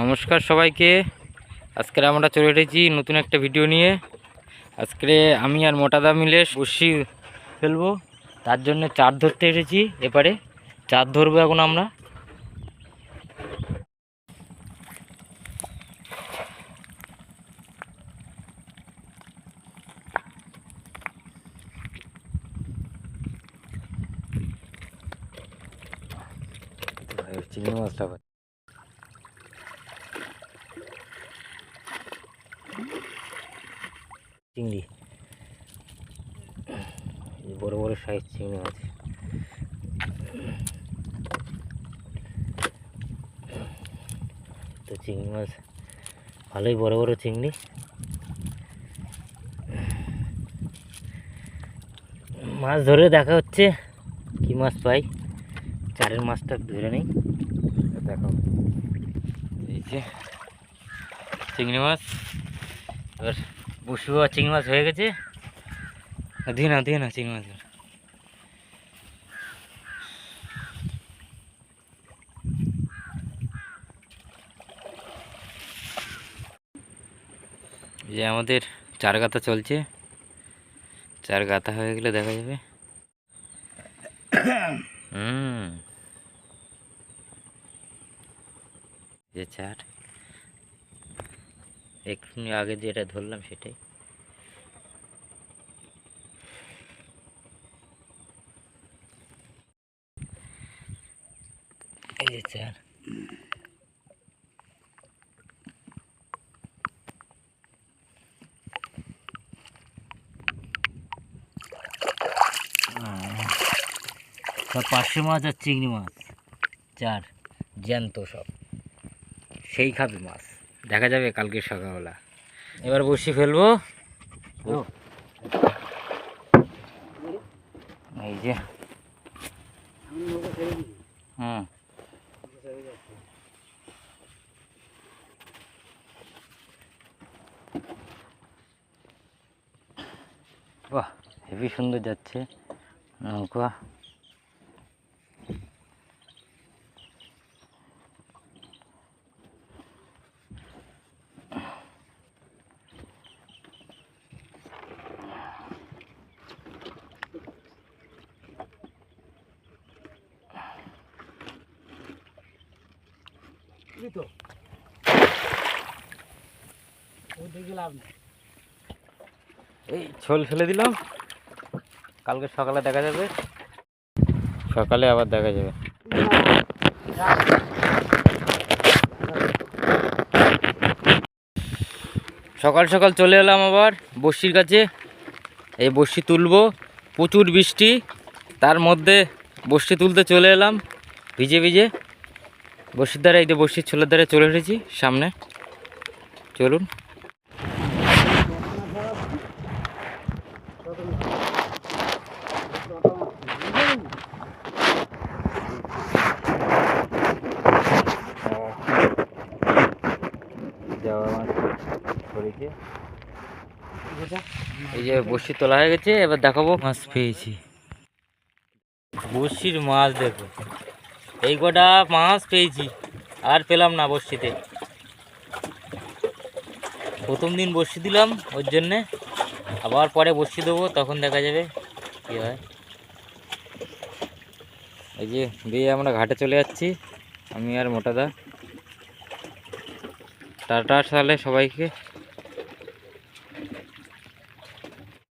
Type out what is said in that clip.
নমস্কার সবাইকে। আজকে আমরা চলে এসেছি নতুন একটা ভিডিও নিয়ে। আজকে আমি আর মোটাদা মিলে বসি ফেলব তার জন্য চার ধরতে এসেছি এপারে। চার ধরবো এখন আমরা। চিংড়ি মাছটা চিংড়ি। বড় বড় সাইজ চিংড়ি মাছ। তো চিংড়ি মাছ, ভালোই বড় বড় চিংড়ি। মাছ ধরে দেখা হচ্ছে, কি মাছ পাই? চারের মাছটা ধরে নেই। দেখো, এই যে চিংড়ি মাছ। এবার বসু আর চিংড়ি মাছ হয়ে গেছে। দিয়ে না দিয়ে না চিংড়ি মাছ। যে আমাদের চার গাতা চলছে। চার গাতা হয়ে গেলে দেখা যাবে। হুম। যে চার একটু আগে যেটা ধরলাম সেটাই। এই যে চার। মাছ আর চিংড়ি মাছ, চার, জ্যান্ত সব। সেই খাবে মাছ। দেখা যাবে কালকে সকালবেলা। এবার বসি ফেলব। এই যে। হুম। বাহ হেভি সুন্দর যাচ্ছে নৌকা। এই ছোল ফেলে দিলাম। কালকে সকালে দেখা যাবে। সকালে আবার দেখা যাবে। সকাল সকাল চলে এলাম আবার বর্ষির কাছে। এই বর্ষি তুলবো। প্রচুর বৃষ্টি। তার মধ্যে বর্ষি তুলতে চলে এলাম। ভিজে ভিজে। বর্ষির দ্বারা এই যে বর্ষির ছোলার দ্বারা চলে এসেছি সামনে। চলুন। এই যে বড়শি তোলা হয়ে গেছে এবার দেখাবো। মাছ পেয়েছি। বড়শির মাছ দেখো। এই কটা মাছ পেয়েছি, আর পেলাম না বড়শিতে। প্রথম দিন বড়শি দিলাম, ওর জন্যে। আবার পরে বড়শি দেবো, তখন দেখা যাবে কী হয়। এই যে, দিয়ে আমরা ঘাটে চলে যাচ্ছি, আমি আর মোটাদা টাটা সালে সবাইকে।